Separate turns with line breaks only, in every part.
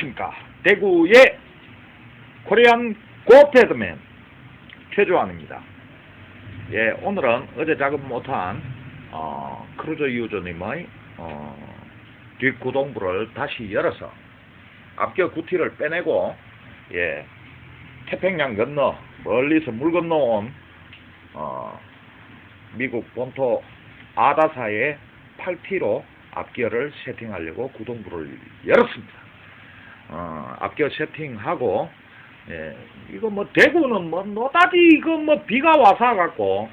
안녕하십니까. 대구의 코리안 고패드맨 최조환입니다. 예, 오늘은 어제 작업 못한 어, 크루저 유저님의 어, 뒷구동부를 다시 열어서 앞겨 구티를 빼내고 예, 태평양 건너 멀리서 물 건너온 어, 미국 본토 아다사의 8T로 앞기어를 세팅하려고 구동부를 열었습니다. 어, 앞기어 세팅하고 예, 이거 뭐 대구는 뭐 노다지 이거 뭐 비가 와서 갖고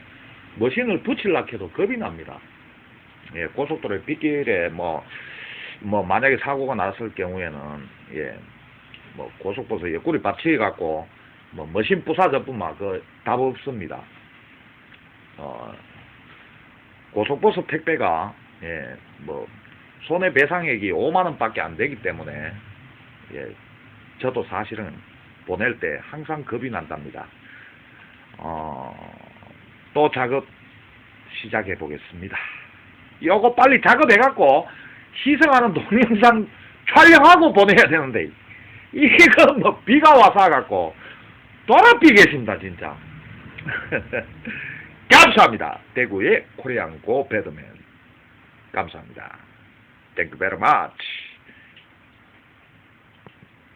머신을 붙일라 해도 겁이 납니다. 예, 고속도로의 빗길에 뭐, 뭐 만약에 사고가 났을 경우에는 예, 뭐 고속버스 옆구리 받치 갖고 뭐 머신 부사져뿐만 그답 없습니다. 어, 고속버스 택배가 예, 뭐 손해배상액이 5만 원밖에 안 되기 때문에 예, 저도 사실은 보낼 때 항상 겁이 난답니다. 어, 또 작업 시작해 보겠습니다. 요거 빨리 작업해 갖고 희생하는 동영상 촬영하고 보내야 되는데 이거 뭐 비가 와서 갖고 돌아삐겠습니다 진짜. 감사합니다. 대구의 코리안고 배드맨. 감사합니다. Thank you very much.